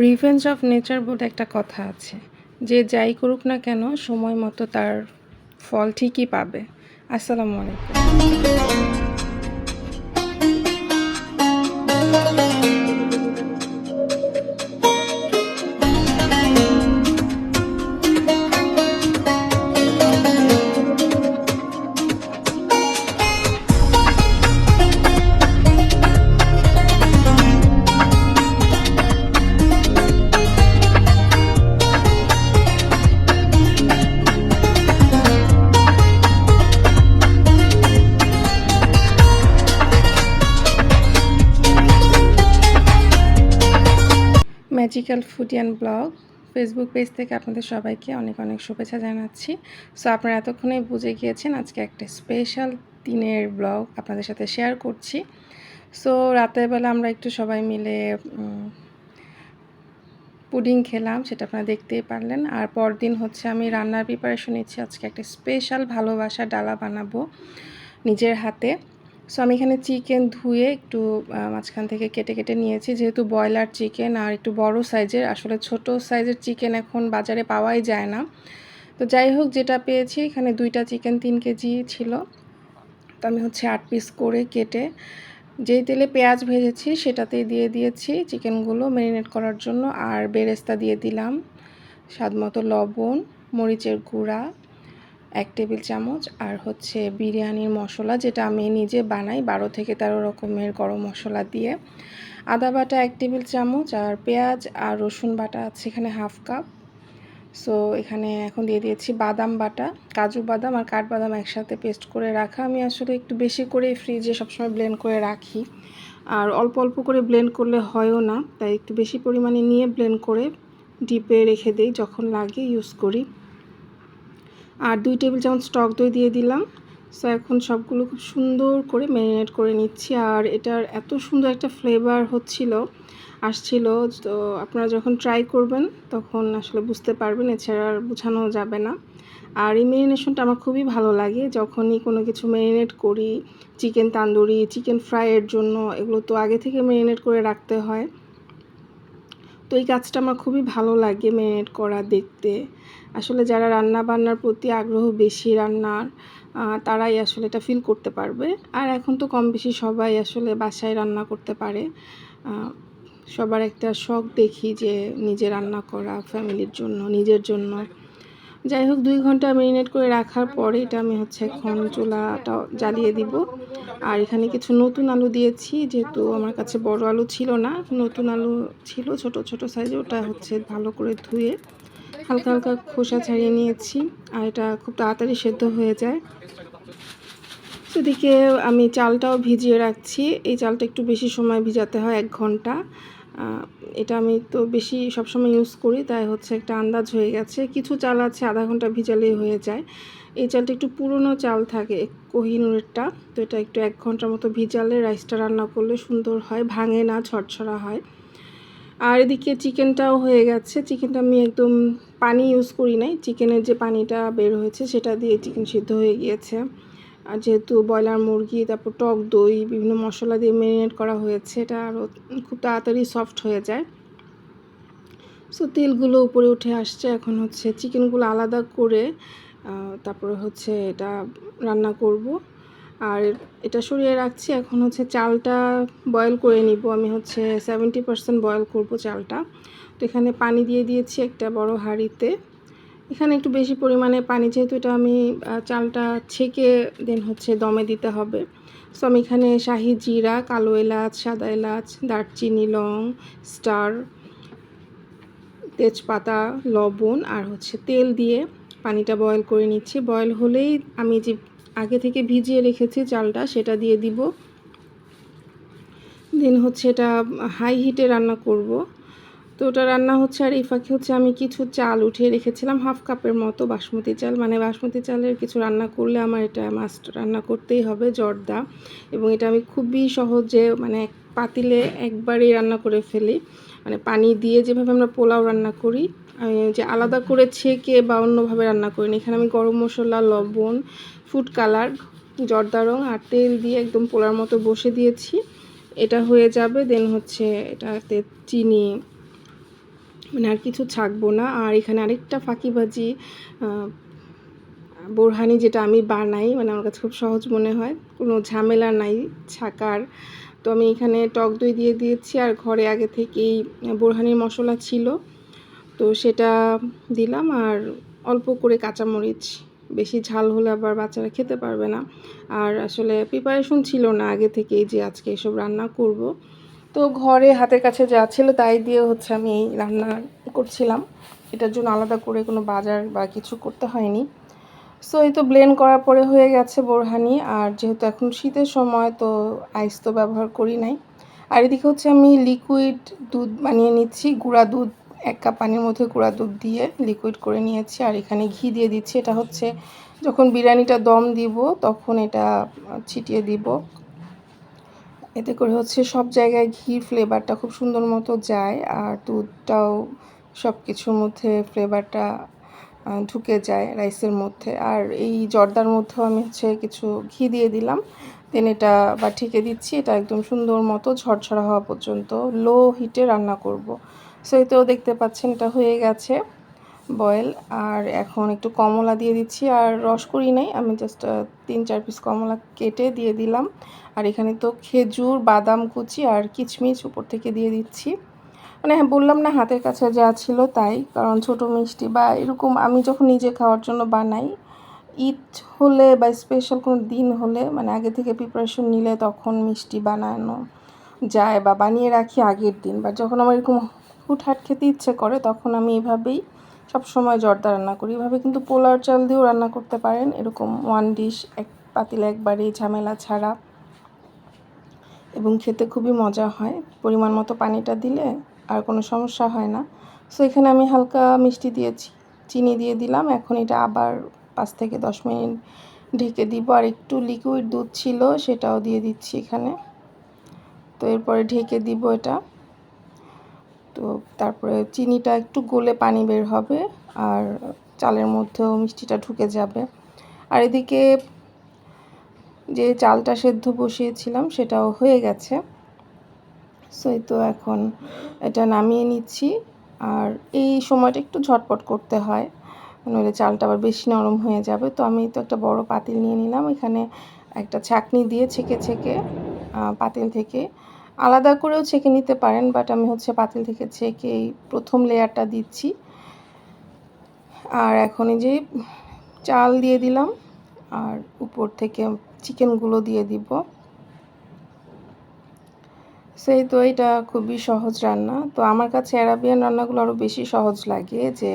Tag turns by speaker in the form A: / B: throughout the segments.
A: Revenge of nature বলে একটা কথা আছে। যে যাই করুক না কেন, সময় মতো তার ফল ঠিকই পাবে। আসসালামু আলাইকুম। Magical foodian blog Facebook page থেকে আপনাদের সবাইকে অনেক অনেক শুভেচ্ছা জানাচ্ছি। সো আপনারা এতক্ষণে বুঝে গিয়েছেন আজকে একটা স্পেশাল দিনের ব্লগ আপনাদের সাথে শেয়ার করছি। সো রাতের বেলা আমরা একটু সবাই মিলে পুডিং খেলাম, সেটা আপনারা দেখতেই পারলেন। আর পরদিন হচ্ছে আমি রান্নার প্রিপারেশন নিচ্ছি। আজকে একটা স্পেশাল ভালোবাসা ডালা বানাবো নিজের হাতে। সো আমি এখানে চিকেন ধুয়ে একটু মাঝখান থেকে কেটে কেটে নিয়েছি। যেহেতু ব্রয়লার চিকেন আর একটু বড় সাইজের আসলে ছোট সাইজের চিকেন এখন বাজারে পাওয়াই যায় না। তো যাই হোক, যেটা পেয়েছি, এখানে দুইটা চিকেন তিন কেজি ছিল। তো আমি হচ্ছে আট পিস করে কেটে, যেই তেলে পেঁয়াজ ভেজেছি, সেটাতেই দিয়ে দিয়েছি চিকেনগুলো ম্যারিনেট করার জন্য। আর বেরেস্তা দিয়ে দিলাম স্বাদ মতো লবণ, মরিচের গুঁড়া। এক টেবিল চামচ, আর হচ্ছে বিরিয়ানির মশলা যেটা আমি নিজে বানাই, বারো থেকে তেরো রকমের গরম মশলা দিয়ে। আদা বাটা এক টেবিল চামচ, আর পেঁয়াজ আর রসুন বাটা আছে এখানে হাফ কাপ। সো এখানে এখন দিয়ে দিয়েছি বাদাম বাটা, কাজু বাদাম আর কাঠবাদাম একসাথে পেস্ট করে রাখা। আমি আসলে একটু বেশি করে ফ্রিজে সবসময় ব্লেন্ড করে রাখি। আর অল্প অল্প করে ব্লেন্ড করলে হয়ও না, তাই একটু বেশি পরিমাণে নিয়ে ব্লেন্ড করে ডিপে রেখে দিই, যখন লাগে ইউজ করি। আর দুই টেবিল চামচ টক দই দিয়ে দিলাম। সো এখন সবগুলো খুব সুন্দর করে ম্যারিনেট করে নিচ্ছি। আর এটার এত সুন্দর একটা ফ্লেভার হচ্ছিল, আসছিল, তো আপনারা যখন ট্রাই করবেন, তখন আসলে বুঝতে পারবেন, এছাড়া আর বোঝানো যাবে না। আর এই ম্যারিনেশনটা আমার খুবই ভালো লাগে, যখনই কোনো কিছু ম্যারিনেট করি চিকেন তান্দুরি চিকেন ফ্রাইয়ের জন্য, এগুলো তো আগে থেকে ম্যারিনেট করে রাখতে হয়। তো এই গাছটা আমার খুবই ভালো লাগে ম্যারিনেট করা দেখতে। আসলে যারা রান্না বান্নার প্রতি আগ্রহ বেশি রান্নার তারাই আসলে এটা ফিল করতে পারবে। আর এখন তো কম বেশি সবাই আসলে বাসায় রান্না করতে পারে। সবার একটা শখ দেখি যে নিজে রান্না করা ফ্যামিলির জন্য, নিজের জন্য। যাই হোক, দুই ঘণ্টা ম্যারিনেট করে রাখার পরে এটা আমি হচ্ছে এখন চুলাটা জ্বালিয়ে দিব। আর এখানে কিছু নতুন আলু দিয়েছি, যেহেতু আমার কাছে বড় আলু ছিল না, নতুন আলু ছিল, ছোট ছোট সাইজে ওটা হচ্ছে ভালো করে ধুয়ে হালকা হালকা খোসা ছাড়িয়ে নিয়েছি। আর এটা খুব তাড়াতাড়ি সেদ্ধ হয়ে যায়। সেদিকে আমি চালটাও ভিজিয়ে রাখছি। এই চালটা একটু বেশি সময় ভিজাতে হয়, এক ঘণ্টা। এটা আমি তো বেশি সবসময় ইউজ করি, তাই হচ্ছে একটা আন্দাজ হয়ে গেছে। কিছু চাল আছে, আধা ঘণ্টা ভিজালেই হয়ে যায়। এই চালটা একটু পুরনো চাল থাকে কোহিনুরেরটা। তো এটা একটু এক ঘণ্টার মতো ভিজালে রাইসটা রান্না করলে সুন্দর হয়, ভাঙে না ছড়ছড়া হয়। আর এদিকে চিকেনটাও হয়ে গেছে। চিকেনটা আমি একদম পানি ইউজ করি নাই। চিকেনের যে পানিটা বের হয়েছে, সেটা দিয়ে চিকেন সিদ্ধ হয়ে গিয়েছে। আর যেহেতু ব্রয়লার মুরগি, তারপর টক দই, বিভিন্ন মশলা দিয়ে ম্যারিনেট করা হয়েছে, এটা আরও খুব তাড়াতাড়ি সফট হয়ে যায়। সো তেলগুলো উপরে উঠে আসছে, এখন হচ্ছে চিকেনগুলো আলাদা করে তারপরে হচ্ছে এটা রান্না করব। আর এটা সরিয়ে রাখছি, এখন হচ্ছে চালটা বয়েল করে নিব। আমি হচ্ছে সেভেন্টি পারসেন্ট বয়েল করব চালটা। তো এখানে পানি দিয়ে দিয়েছি একটা বড় হাঁড়িতে। এখানে একটু বেশি পরিমাণে পানি, যেহেতু এটা আমি চালটা ছেঁকে দেন হচ্ছে দমে দিতে হবে। সো আমি এখানে শাহি জিরা, কালো এলাচ, সাদা এলাচ, দারচিনি, লং, স্টার, তেজপাতা, লবণ আর হচ্ছে তেল দিয়ে পানিটা বয়েল করে নিচ্ছি। বয়েল হলেই আমি যে আগে থেকে ভিজিয়ে রেখেছি চালটা, সেটা দিয়ে দিব। দেন হচ্ছে এটা হাই হিটে রান্না করব। তো ওটা রান্না হচ্ছে আর এই হচ্ছে আমি কিছু চাল উঠিয়ে রেখেছিলাম, হাফ কাপের মতো বাসমতি চাল। মানে বাসমতি চালের কিছু রান্না করলে আমার এটা মাস্ট রান্না করতেই হবে, জর্দা। এবং এটা আমি খুবই সহজে মানে পাতিলে একবারই রান্না করে ফেলি। মানে পানি দিয়ে যেভাবে আমরা পোলাও রান্না করি, আমি যে আলাদা করে ছেঁকে বা অন্যভাবে রান্না করিনি এখানে আমি গরম মশলা, লবণ ফুড কালার জর্দা রং আর তেল দিয়ে একদম পোলার মতো বসে দিয়েছি। এটা হয়ে যাবে দেন হচ্ছে এটাতে চিনি মানে আর কিছু ছাকবো না। আর এখানে আরেকটা ফাঁকিবাজি বোরহানি যেটা আমি বানাই মানে আমার কাছে খুব সহজ মনে হয়। কোনো ঝামেলা নাই ছাকার। তো আমি এখানে টক দই দিয়ে দিয়েছি আর ঘরে আগে থেকেই বোরহানির মশলা ছিল। তো সেটা দিলাম আর অল্প করে কাঁচামরিচ, বেশি ঝাল হলে আবার বাচ্চারা খেতে পারবে না। আর আসলে প্রিপারেশন ছিল না আগে থেকেই যে আজকে এসব রান্না করব। তো ঘরে হাতের কাছে যা ছিল তাই দিয়ে হচ্ছে আমি এই রান্না করছিলাম। এটার জন্য আলাদা করে কোনো বাজার বা কিছু করতে হয়নি। সো এই তো ব্লেন্ড করার পরে হয়ে গেছে বোরহানি। আর যেহেতু এখন শীতের সময়, তো আইস তো ব্যবহার করি নাই। আর এদিকে হচ্ছে আমি লিকুইড দুধ বানিয়ে নিচ্ছি। গুঁড়া দুধ, এক কাপ পানির মধ্যে গুঁড়া দুধ দিয়ে লিকুইড করে নিয়েছি। আর এখানে ঘি দিয়ে দিচ্ছি। এটা হচ্ছে যখন বিরিয়ানিটা দম দিব, তখন এটা ছিটিয়ে দিব। এতে করে হচ্ছে সব জায়গায় ঘি ফ্লেভারটা খুব সুন্দর মতো যায় আর দুধটাও সব কিছুর মধ্যে ফ্লেভারটা ঢুকে যায় রাইসের মধ্যে। আর এই জর্দার মধ্যেও আমি হচ্ছে কিছু ঘি দিয়ে দিলাম। দেন এটা বা ঠেকে দিচ্ছি। এটা একদম সুন্দর মতো ঝরঝরা হওয়া পর্যন্ত লো হিটে রান্না করব। সো তো দেখতে পাচ্ছেন এটা হয়ে গেছে। বয়েল, আর এখন একটু কমলা দিয়ে দিচ্ছি, আর রস করি নাই, আমি জাস্ট তিন চার পিস কমলা কেটে দিয়ে দিলাম। আর এখানে তো খেজুর, বাদাম কুচি আর কিচমিচ উপর থেকে দিয়ে দিচ্ছি। মানে হ্যাঁ বললাম না হাতের কাছে যা ছিল তাই, কারণ ছোট মিষ্টি বা এরকম আমি যখন নিজে খাওয়ার জন্য বানাই, ঈদ হলে বা স্পেশাল কোনো দিন হলে মানে আগে থেকে প্রিপারেশন নিলে তখন মিষ্টি বানানো যায় বা বানিয়ে রাখি আগের দিন। বা যখন আমার এরকম হুটহাট খেতে ইচ্ছে করে, তখন আমি এভাবেই সব সময় জর্দা রান্না করি। এভাবে কিন্তু পোলার চাল দিয়েও রান্না করতে পারেন। এরকম ওয়ান ডিশ এক পাতিলে একবারে ঝামেলা ছাড়া। এবং খেতে খুবই মজা হয়। পরিমাণ মতো পানিটা দিলে আর কোনো সমস্যা হয় না। সো এখানে আমি হালকা মিষ্টি দিয়েছি, চিনি দিয়ে দিলাম। এখন এটা আবার পাঁচ থেকে দশ মিনিট ঢেকে দিব। আর একটু লিকুইড দুধ ছিল, সেটাও দিয়ে দিচ্ছি এখানে। তো এরপরে ঢেকে দিব এটা। তো তারপরে চিনিটা একটু গলে পানি বের হবে আর চালের মধ্যেও মিষ্টিটা ঢুকে যাবে। আর এদিকে যে চালটা সেদ্ধ বসিয়েছিলাম সেটাও হয়ে গেছে। সো তো এখন এটা নামিয়ে নিচ্ছি। আর এই সময়টা একটু ঝটপট করতে হয়, নইলে চালটা আবার বেশি নরম হয়ে যাবে। তো আমি তো একটা বড় পাতিল নিয়ে নিলাম। এখানে একটা ছাকনি দিয়ে ছেঁকে ছেঁকে পাতিল থেকে আলাদা করেও ছেঁকে নিতে পারেন বাট আমি হচ্ছে পাতিল থেকে ছেঁকে এই প্রথম লেয়ারটা দিচ্ছি। আর এখন এই যে চাল দিয়ে দিলাম, আর উপর থেকে চিকেনগুলো দিয়ে দিব। সেই তো এটা খুবই সহজ রান্না। তো আমার কাছে অ্যারাবিয়ান রান্নাগুলো আরও বেশি সহজ লাগে যে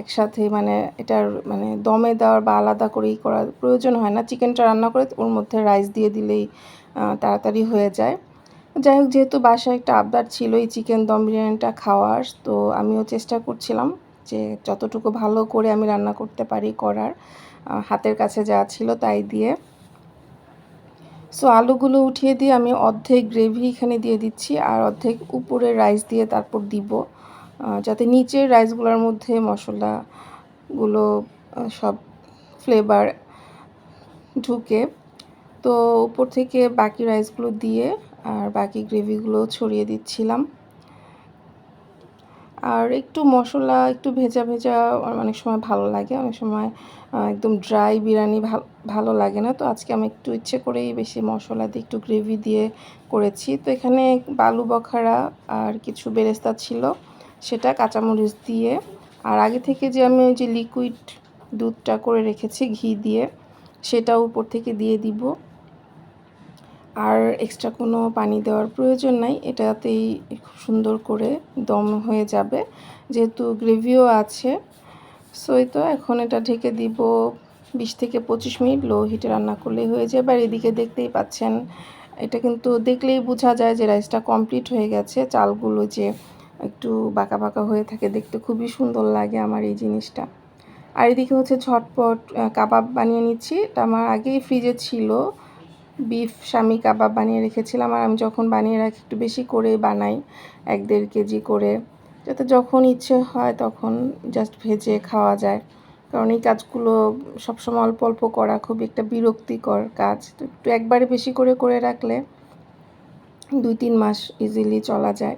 A: একসাথে মানে এটার মানে দমে দেওয়ার বা আলাদা করেই করার প্রয়োজন হয় না। চিকেনটা রান্না করে ওর মধ্যে রাইস দিয়ে দিলেই তাড়াতাড়ি হয়ে যায়। যাই হোক যেহেতু বাসায় একটা আবদার ছিল এই চিকেন দম বিরিয়ানিটা খাওয়ার, তো আমিও চেষ্টা করছিলাম যে যতটুকু ভালো করে আমি রান্না করতে পারি করার হাতের কাছে যা ছিল তাই দিয়ে। সো আলুগুলো উঠিয়ে দিয়ে আমি অর্ধেক গ্রেভি এখানে দিয়ে দিচ্ছি আর অর্ধেক উপরে রাইস দিয়ে তারপর দিব যাতে নিচের রাইসগুলোর মধ্যে মশলাগুলো সব ফ্লেভার ঢুকে। তো উপর থেকে বাকি রাইসগুলো দিয়ে আর বাকি গ্রেভিগুলো ছড়িয়ে দিচ্ছিলাম। আর একটু মশলা, একটু ভেজা ভেজা অনেক সময় ভালো লাগে, অনেক সময় একদম ড্রাই বিরিয়ানি ভালো লাগে না। তো আজকে আমি একটু ইচ্ছে করেই বেশি মশলা দিয়ে একটু গ্রেভি দিয়ে করেছি। তো এখানে বালু বখারা আর কিছু বেরেস্তা ছিল, সেটা কাঁচামরিচ দিয়ে। আর আগে থেকে যে আমি ওই যে লিকুইড দুধটা করে রেখেছি ঘি দিয়ে, সেটাও উপর থেকে দিয়ে দিব। আর এক্সট্রা কোনো পানি দেওয়ার প্রয়োজন নাই। এটাতেই খুব সুন্দর করে দম হয়ে যাবে। যেহেতু গ্রেভিও আছে সো তো এখন এটা ঢেকে দিব বিশ থেকে পঁচিশ মিনিট। লো হিটে রান্না করলেই হয়ে যাবে। আর এদিকে দেখতেই পাচ্ছেন, এটা কিন্তু দেখলেই বোঝা যায় যে রাইসটা কমপ্লিট হয়ে গেছে। চালগুলো যে একটু বাঁকা বাঁকা হয়ে থাকে, দেখতে খুবই সুন্দর লাগে আমার এই জিনিসটা। আর এদিকে হচ্ছে ঝটপট কাবাব বানিয়ে নিচ্ছি। এটা আমার আগেই ফ্রিজে ছিল। বিফ স্বামী কাবাব বানিয়ে রেখেছিলাম আর আমি যখন বানিয়ে রাখি একটু বেশি করে বানাই, এক দেড় কেজি করে। যাতে যখন ইচ্ছে হয় তখন জাস্ট ভেজে খাওয়া যায়। কারণ এই কাজগুলো সবসময় অল্প অল্প করা খুব একটা বিরক্তিকর কাজ। তো একটু একবারে বেশি করে করে রাখলে দুই তিন মাস ইজিলি চলা যায়,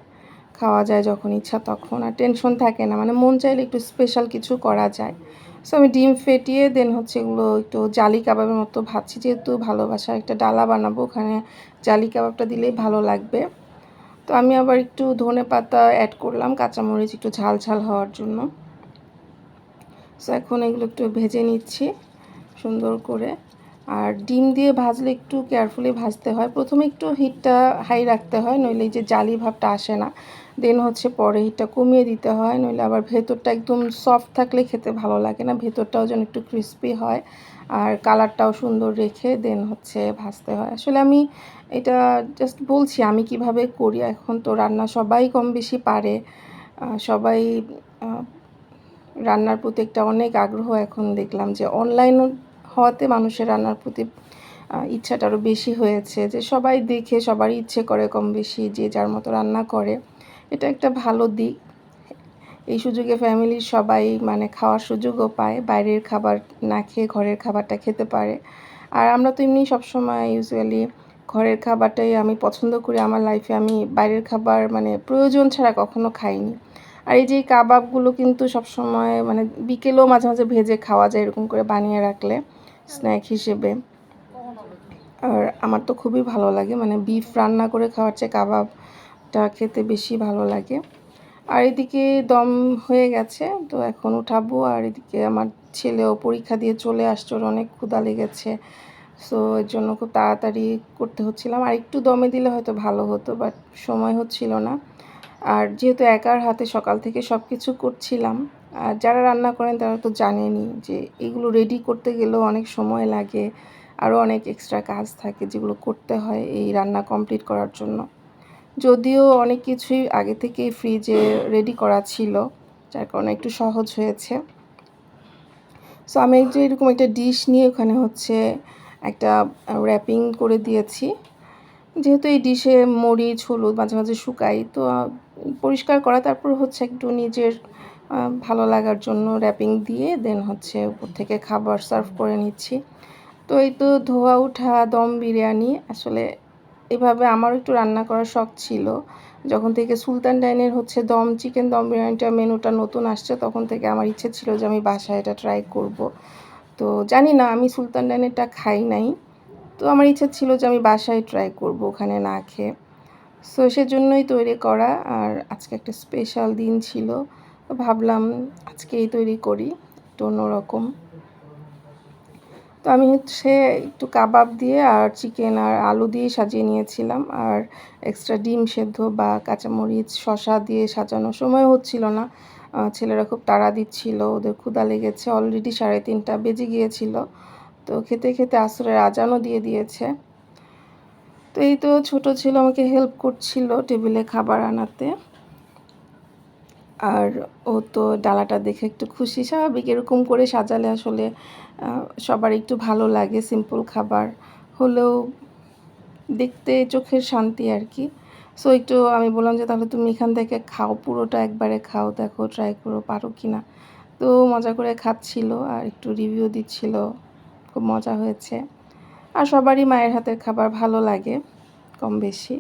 A: খাওয়া যায় যখন ইচ্ছা তখন। আর টেনশন থাকে না মানে মন চাইলে একটু স্পেশাল কিছু করা যায়। সো আমি ডিম ফেটিয়ে দেন হচ্ছে এগুলো একটু জালি কাবাবের মতো ভাবছি যেহেতু ভালোবাসা একটা ডালা বানাবো, ওখানে জালি কাবাবটা দিলেই ভালো লাগবে। তো আমি আবার একটু ধনে পাতা অ্যাড করলাম, কাঁচামরিচ একটু ঝাল ঝাল হওয়ার জন্য। সো এখন এগুলো একটু ভেজে নিচ্ছি, সুন্দর করে। আর ডিম দিয়ে ভাজলে একটু কেয়ারফুলি ভাজতে হয়। প্রথমে একটু হিটটা হাই রাখতে হয়, নইলে যে জালি ভাবটা আসে না। দেন হচ্ছে পরে হিটটা কমিয়ে দিতে হয়, নইলে আবার ভেতরটা একদম সফট থাকলে খেতে ভালো লাগে না। ভেতরটাও যেন একটু ক্রিস্পি হয় আর কালারটাও সুন্দর রেখে দেন হচ্ছে ভাজতে হয়। আসলে আমি এটা জাস্ট বলছি, আমি কীভাবে করি? এখন তো রান্না সবাই কম বেশি পারে সবাই রান্নার প্রতি একটা অনেক আগ্রহ এখন দেখলাম যে অনলাইন হওয়াতে মানুষের রান্নার প্রতি ইচ্ছাটা আরও বেশি হয়েছে। যে সবাই দেখে, সবারই ইচ্ছে করে কম বেশি যে যার মতো রান্না করে। এটা একটা ভালো দিক। এই সুযোগে ফ্যামিলির সবাই মানে খাওয়ার সুযোগও পায়, বাইরের খাবার না খেয়ে ঘরের খাবারটা খেতে পারে। আর আমরা তো এমনি সবসময় ইউজুয়ালি ঘরের খাবারটাই আমি পছন্দ করি। আমার লাইফে আমি বাইরের খাবার মানে প্রয়োজন ছাড়া কখনো খাইনি। আর এই যে কাবাবগুলো কিন্তু সবসময় মানে বিকেলেও মাঝে মাঝে ভেজে খাওয়া যায় এরকম করে বানিয়ে রাখলে। স্ন্যাক হিসেবে। আর আমার তো খুবই ভালো লাগে মানে বিফ রান্না করে খাওয়ার চেয়ে কাবাবটা খেতে বেশি ভালো লাগে। আর এদিকে দম হয়ে গেছে, তো এখন উঠাবো। আর এদিকে আমার ছেলেও পরীক্ষা দিয়ে চলে আসছে, ওর অনেক ক্ষুদা লেগেছে। সো এর জন্য খুব তাড়াতাড়ি করতে হচ্ছিলাম। আর একটু দমে দিলে হয়তো ভালো হতো বাট সময় হচ্ছিল না। আর যেহেতু একার হাতে সকাল থেকে সব কিছু করছিলাম আর যারা রান্না করেন তারা তো জানেনই যে এগুলো রেডি করতে গেলেও অনেক সময় লাগে, আরও অনেক এক্সট্রা কাজ থাকে যেগুলো করতে হয় এই রান্না কমপ্লিট করার জন্য। যদিও অনেক কিছুই আগে থেকেই ফ্রিজে রেডি করা ছিল, যার কারণে একটু সহজ হয়েছে। সো আমি যে এরকম একটা ডিশ নিয়ে ওখানে হচ্ছে একটা র্যাপিং করে দিয়েছি। যেহেতু এই ডিশে মরিচ, হলুদ মাঝে মাঝে শুকাই, তো পরিষ্কার করা, তারপর হচ্ছে একটু নিজের ভালো লাগার জন্য র্যাপিং দিয়ে দেন হচ্ছে উপর থেকে খাবার সার্ভ করে নিচ্ছি। তো এই তো ধোয়া, উঠা, দম, বিরিয়ানি, আসলে এভাবে আমারও একটু রান্না করার শখ ছিল। যখন থেকে সুলতান ডাইনের হচ্ছে দম চিকেন দম বিরিয়ানিটা মেনুটা নতুন আসছে, তখন থেকে আমার ইচ্ছে ছিল যে আমি বাসায় এটা ট্রাই করব। তো জানি না, আমি সুলতান ডাইনেরটা খাই নাই। তো আমার ইচ্ছা ছিল যে আমি বাসায় ট্রাই করব ওখানে না খেয়ে। সো সেজন্যই তৈরি করা, আর আজকে একটা স্পেশাল দিন ছিল। ভাবলাম আজকেই তৈরি করি, একটু অন্যরকম। তো আমি হচ্ছে একটু কাবাব দিয়ে আর চিকেন আর আলু দিয়ে সাজিয়ে নিয়েছিলাম আর এক্সট্রা ডিম সেদ্ধ বা কাঁচামরিচ শশা দিয়ে সাজানো সময় হচ্ছিল না। ছেলেরা খুব তাড়া দিচ্ছিল, ওদের ক্ষুদা লেগেছে অলরেডি সাড়ে তিনটা বেজে গিয়েছিল। তো খেতে খেতে আসরের আজানও দিয়ে দিয়েছে। তো এই তো ছোটো ছিল আমাকে হেল্প করছিল টেবিলে খাবার আনাতে। আর ও তো ডালাটা দেখে একটু খুশি, স্বাভাবিক এরকম করে সাজালে আসলে সবার একটু ভালো লাগে সিম্পল খাবার হলেও দেখতে চোখের শান্তি আর কি। সো একটু আমি বললাম যে, তাহলে তুমি এখান থেকে খাও, পুরোটা একবারে খাও, দেখো ট্রাই করো, পারো কি না? তো মজা করে খাচ্ছিল আর একটু রিভিউ দিচ্ছিল, খুব মজা হয়েছে। আর সবারই মায়ের হাতের খাবার ভালো লাগে, কম বেশি।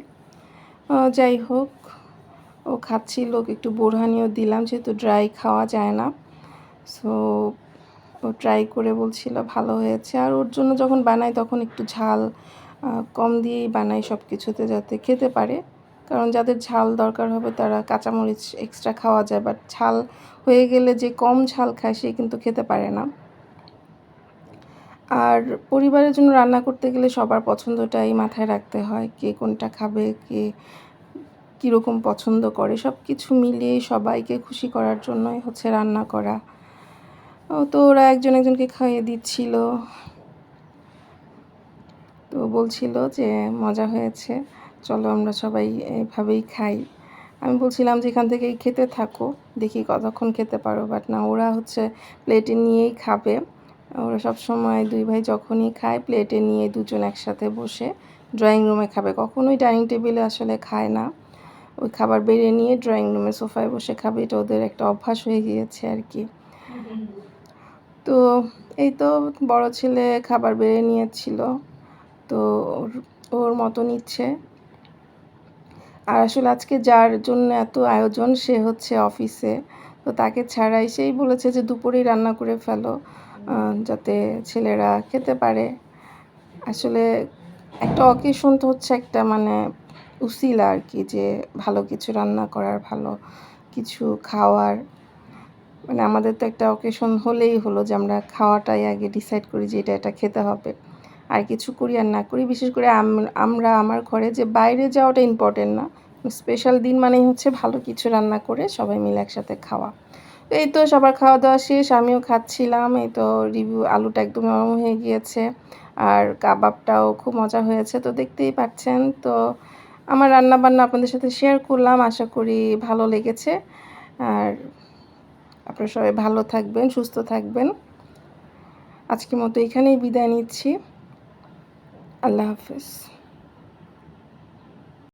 A: যাই হোক ও খাচ্ছিল, একটু বোরহানিও দিলাম যেহেতু ড্রাই খাওয়া যায় না। সো ও ট্রাই করে বলছিল ভালো হয়েছে। আর ওর জন্য যখন বানাই তখন একটু ঝাল কম দিয়েই বানাই সব কিছুতে যাতে খেতে পারে। কারণ যাদের ঝাল দরকার হবে তারা কাঁচামরিচ এক্সট্রা খাওয়া যায় বাট ঝাল হয়ে গেলে যে কম ঝাল খায় সে কিন্তু খেতে পারে না। আর পরিবারের জন্য রান্না করতে গেলে সবার পছন্দটাই মাথায় রাখতে হয়, কে কোনটা খাবে, কে কীরকম পছন্দ করে। সব কিছু মিলিয়ে সবাইকে খুশি করার জন্যই হচ্ছে রান্না করা। তো ওরা একজন একজনকে খাইয়ে দিচ্ছিল। তো বলছিল যে, মজা হয়েছে, চলো আমরা সবাই এভাবেই খাই। আমি বলছিলাম যে, এখান থেকেই খেতে থাকো, দেখি কতক্ষণ খেতে পারো। বাট না, ওরা হচ্ছে প্লেটে নিয়েই খাবে। ওরা সব সময় দুই ভাই যখনই খায়, প্লেটে নিয়ে দুজন একসাথে বসে ড্রয়িং রুমে খাবে। কখনোই ডাইনিং টেবিলে আসলে খায় না। ওই খাবার বেড়ে নিয়ে ড্রয়িং রুমে সোফায় বসে খাবে, এটা ওদের একটা অভ্যাস হয়ে গিয়েছে আর কি। তো এই তো বড় ছেলে খাবার বেড়ে নিয়েছিল, তো ওর মতো নিচ্ছে। আর আসলে আজকে যার জন্য এত আয়োজন, সে হচ্ছে অফিসে। তো তাকে ছাড়াই সেই বলেছে যে দুপুরেই রান্না করে ফেলো যাতে ছেলেরা খেতে পারে। আসলে একটা অকেশন তো হচ্ছে একটা মানে উসিলা আর কি যে ভালো কিছু রান্না করার, ভালো কিছু খাওয়ার। মানে আমাদের তো একটা অকেশন হলেই হলো যে আমরা খাওয়াটাই আগে ডিসাইড করি যে এটা এটা খেতে হবে। আর কিছু করি আর না করি, বিশেষ করে আম- আমরা আমার ঘরে যে বাইরে যাওয়াটা ইম্পর্টেন্ট না স্পেশাল দিন মানেই হচ্ছে ভালো কিছু রান্না করে সবাই মিলে একসাথে খাওয়া। তো এই তো সবার খাওয়া দাওয়া শেষ, আমিও খাচ্ছিলাম, এই তো রিভিউ আলুটা একদম নরম হয়ে গিয়েছে। আর কাবাবটাও খুব মজা হয়েছে, তো দেখতেই পাচ্ছেন, তো আমার রান্না বান্না আপনাদের সাথে শেয়ার করলাম, আশা করি ভালো লেগেছে। আর আপনারা সবাই ভালো থাকবেন, সুস্থ থাকবেন। আজকের মতো এখানেই বিদায় নিচ্ছি। আল্লাহ হাফেজ।